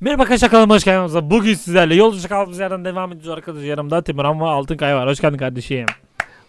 Merhaba arkadaşlar kanalıma hoş geldiniz. Bugün sizlerle yolculuk kaldığımız yerden devam ediyoruz arkadaşlar. Yanımda Timuran ve Altınkaya var. Hoş geldin kardeşim.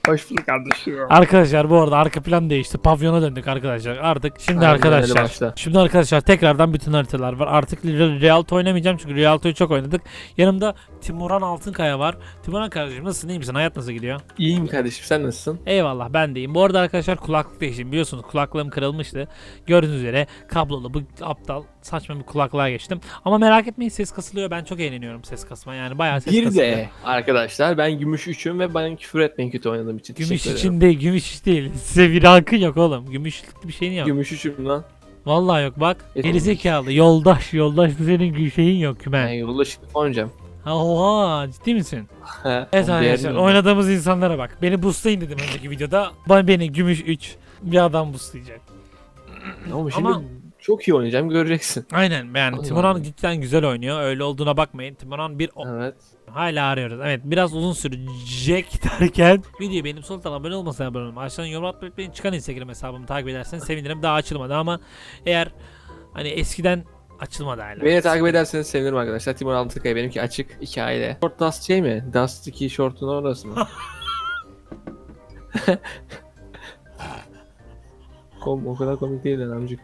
Hoş bulduk kardeşim. Arkadaşlar bu arada arka plan değişti. Pavyona döndük arkadaşlar. Artık şimdi Aynen, arkadaşlar. Şimdi arkadaşlar tekrardan bütün haritalar var. Artık Re- Realto oynamayacağım çünkü Realto'yu çok oynadık. Yanımda Timuran Altınkaya var. Timuran kardeşim nasılsın? iyi misin? Hayat nasıl gidiyor? İyiyim kardeşim sen nasılsın? Eyvallah ben deyim. Bu arada arkadaşlar kulaklık değiştim. Biliyorsunuz kulaklığım kırılmıştı. Gördüğünüz üzere kablolu bu aptal saçma bir kulaklığa geçtim. Ama merak etmeyin ses kasılıyor. Ben çok eğleniyorum ses kasma. Yani bayağı ses Bir kasılıyor. de arkadaşlar ben gümüş üçüm ve bana küfür etmeyin kötü oynadığım için. Gümüş için değil, gümüş değil. Size bir hakkın yok oğlum. Gümüş bir şeyin yok. Gümüş üçüm lan. Vallahi yok bak. E, Gerizekalı, yoldaş, yoldaş senin şeyin yok kümen. yolda şimdi oynayacağım. Ha, Oha, ciddi misin? Evet arkadaşlar, oynadığımız insanlara bak. Beni boostlayın dedim önceki videoda. Ben beni gümüş 3 bir adam boostlayacak. Ama şimdi Ama- çok iyi oynayacağım göreceksin. Aynen yani Timuran Allah. cidden güzel oynuyor. Öyle olduğuna bakmayın. Timuran bir Evet. hala arıyoruz. Evet biraz uzun sürecek derken videoyu benim sol tarafına abone olmasına abone olun. Aşağıdan yorum atmayı unutmayın. Çıkan Instagram hesabımı takip ederseniz sevinirim. Daha açılmadı ama eğer hani eskiden açılmadı hala. Beni takip ederseniz sevinirim arkadaşlar. Timur Altıkaya benimki açık hikaye. Short Dust şey mi? Dust 2 short'un orası mı? Kom o kadar komik değil lan amcık.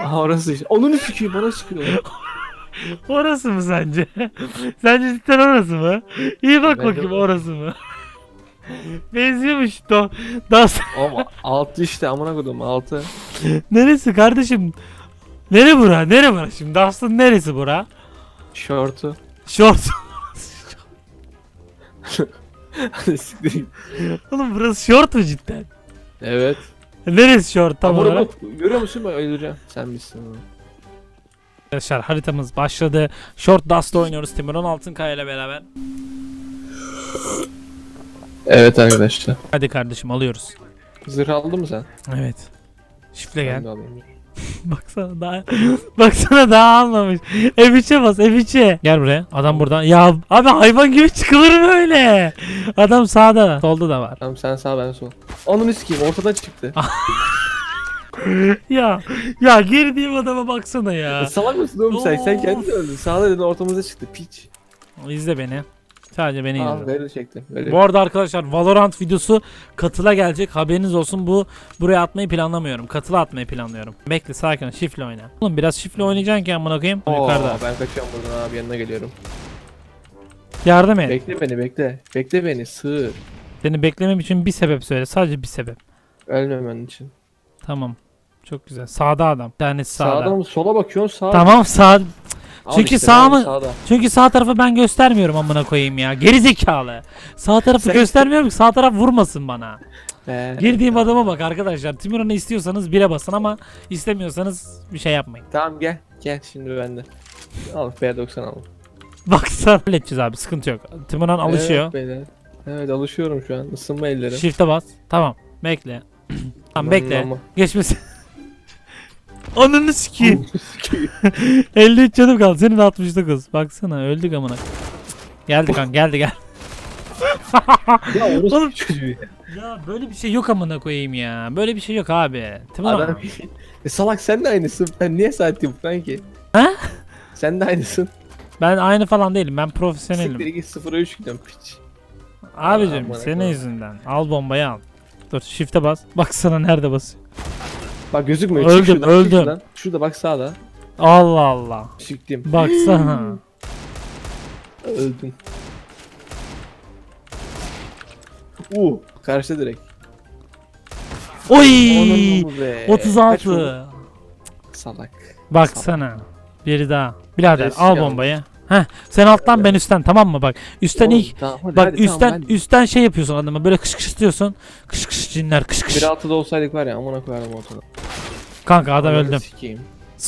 Aha orası işte. Onun sıkıyor bana sıkıyor. Orası mı sence? sence cidden orası mı? İyi bak Bence bakayım orası mı? Benziyormuş da. Das Ama altı işte amına koydum altı. neresi kardeşim? Nere bura? Nere bura şimdi? Dust'ın neresi bura? Siktir git. Oğlum burası short mu cidden? evet. Neresi short tam Tam olarak? bak görüyor musun bak öldüreceğim. Sen misin onu. Arkadaşlar haritamız başladı. Short Dust'ta oynuyoruz Timuron Altınkaya ile beraber. Evet arkadaşlar. Hadi kardeşim alıyoruz. Zırh aldın mı sen? Evet. Şifle Ben gel. de alayım. Baksana daha baksana daha almamış. F3'e bas F3'e. Gel buraya. Adam burada. Ya abi hayvan gibi çıkılır mı öyle? Adam sağda. Solda da var. Tamam sen sağ ben sol. Onun sikeyim ortadan çıktı. ya ya girdiğim adama baksana ya. E, Salak mısın oğlum sen? Sen kendin öldün. Sağda dedin ortamıza çıktı piç. İzle beni. Sadece beni Aa izle. böyle çektim. Böyle. Bu arada arkadaşlar Valorant videosu katıla gelecek. Haberiniz olsun. Bu buraya atmayı planlamıyorum. Katıla atmayı planlıyorum. Bekle sakin. Şifle oyna. Oğlum biraz şifle oynayacaksın ki amına koyayım. Oo, Yukarıda. ben kaçıyorum buradan abi yanına geliyorum. Yardım et. Bekle beni bekle. Bekle beni sığır. Seni beklemem için bir sebep söyle. Sadece bir sebep. Ölmemen için. Tamam. Çok güzel. Sağda adam. Bir tanesi sağda. Sağda mı sola bakıyorsun sağ. Tamam sağ. Al Çünkü işte, sağ mı- Sağda. Çünkü sağ tarafı ben göstermiyorum amına koyayım ya. Geri zekalı. Sağ tarafı Sen- göstermiyorum ki sağ taraf vurmasın bana. Be. Girdiğim adama bak arkadaşlar. Timuran'ı istiyorsanız bire basın ama istemiyorsanız bir şey yapmayın. Tamam gel. Gel şimdi bende. Al B90 al. Baksana halledeceğiz abi sıkıntı yok. Timuran alışıyor. Evet, beyler. evet alışıyorum şu an. Isınma ellerim. Shift'e bas. Tamam. Bekle. tamam bekle. Geçmesin. Ananı sikeyim. 53 canım kaldı. Senin 69. Baksana öldük amına. Geldi kan geldi gel. ya orası Oğlum- çocuğu ya. Ya böyle bir şey yok amına koyayım ya. Böyle bir şey yok abi. Timuran. Adam e, salak sen de aynısın. Ben niye saatim kanki? Ha? Sen de aynısın. Ben aynı falan değilim. Ben Siktir profesyonelim. git 0'a 3 gidiyorum piç. Abicim Aman senin Allah'ım. yüzünden. Al bombayı al. Dur shift'e bas. Baksana nerede basıyor. Bak gözükmüyor. Öldüm, Çık şuradan, çık öldüm. şuradan. Şurada bak sağda. Allah Allah. Siktim. Baksana. Öldün. Uh, karşı direkt. Oy! Onun be. Kaç vurdu? 36. Salak. Baksana. Biri daha. Birader al bombayı. Heh sen alttan ben üstten tamam mı bak. Üstten Oğlum, ilk tamam, hadi, bak hadi, üstten tamam, üstten şey yapıyorsun adama böyle kış kış diyorsun. Kış kış cinler kış kış. 1.6'da olsaydık var ya amına koyarım ortada. Kanka adam Ananı öldüm. Sikeyim.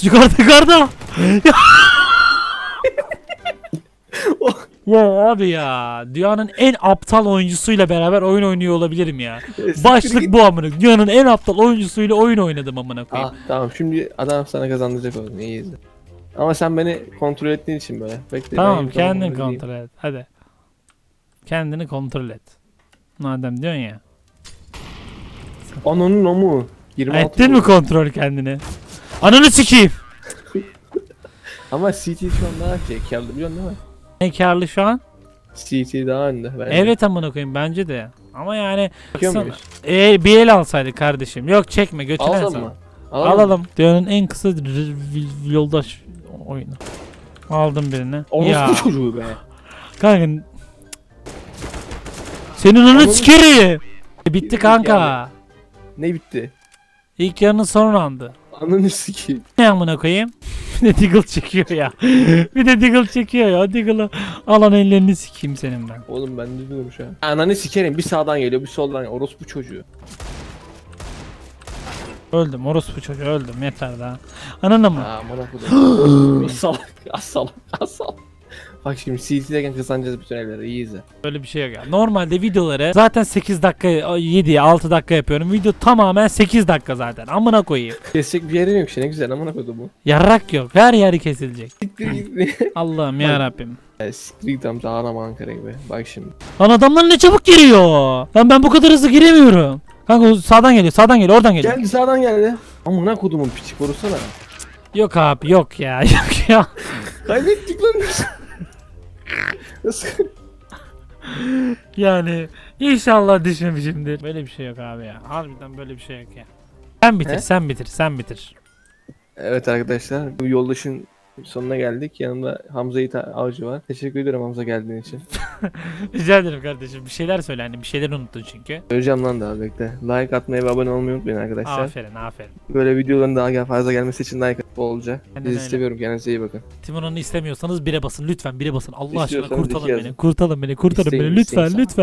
Yukarıda yukarıda. ya abi ya. Dünyanın en aptal oyuncusuyla beraber oyun oynuyor olabilirim ya. Başlık bu amına. Dünyanın en aptal oyuncusuyla oyun oynadım amına koyayım. Ah tamam şimdi adam sana kazandıracak oğlum iyi izle. Ama sen beni kontrol ettiğin için böyle. Bekle, ben tamam onu diyeyim. kontrol et. Hadi. Kendini kontrol et. Madem diyorsun ya. Ananın o mu? 26 Ettin mi kontrol kendini? Ananı sikeyim. Ama CT şu an daha şey karlı biliyorsun değil mi? Ne karlı şu an? CT daha önde bence. Evet amına koyayım bence de. Ama yani baksana. E, bir el alsaydık kardeşim. Yok çekme götüne Alalım sal. mı? Alalım. Dünyanın en kısa yoldaş oyunu. Aldım birini. Ya çocuğu be. kanka. Senin onu sikerim. Bitti kanka. Ne bitti? İlk yarının son roundu. Ananı sikeyim. Ne amına koyayım? Bir de Diggle çekiyor ya. bir de Diggle çekiyor ya. Diggle'ı alan ellerini sikeyim senin ben. Oğlum ben de diyorum şu an. Ananı sikerim bir sağdan geliyor bir soldan geliyor. Orospu çocuğu. Öldüm orospu çocuğu öldüm yeter daha. Ananı mı? Aa kodum. Az salak. Az salak. Az salak. Bak şimdi CT'deyken kazanacağız bütün evleri. İyi izle. Böyle bir şey yok ya. Normalde videoları zaten 8 dakika 7 6 dakika yapıyorum. Video tamamen 8 dakika zaten. Amına koyayım. Kesecek bir yerin yok işte ne güzel amına kodum bu. Yarrak yok. Her yeri kesilecek. Allah'ım ya Rabbim. Siktir git amca ağlama Ankara gibi. Bak şimdi. Lan adamlar ne çabuk giriyor. Lan ben bu kadar hızlı giremiyorum. Kanka o sağdan geliyor, sağdan geliyor, oradan geliyor. Geldi sağdan geldi. Amına kodumun piçi korusana. Yok abi, yok ya, yok ya. Kaybettik lan. Yani inşallah düşmemişimdir. Böyle bir şey yok abi ya. Harbiden böyle bir şey yok ya. Sen bitir, He? sen bitir, sen bitir. Evet arkadaşlar bu yoldaşın sonuna geldik. Yanımda Hamza Yiğit Avcı var. Teşekkür ederim Hamza geldiğin için. Rica ederim kardeşim. Bir şeyler söyle hani bir şeyler unuttun çünkü. Söyleyeceğim lan daha bekle. Like atmayı ve abone olmayı unutmayın arkadaşlar. Aferin, aferin. Böyle videoların daha fazla gelmesi için like atıp olacak. Sizi seviyorum kendinize iyi bakın. Timur onu istemiyorsanız bire basın lütfen bire basın. Allah aşkına kurtarın beni. Kurtarın beni, kurtarın beni lütfen, lütfen.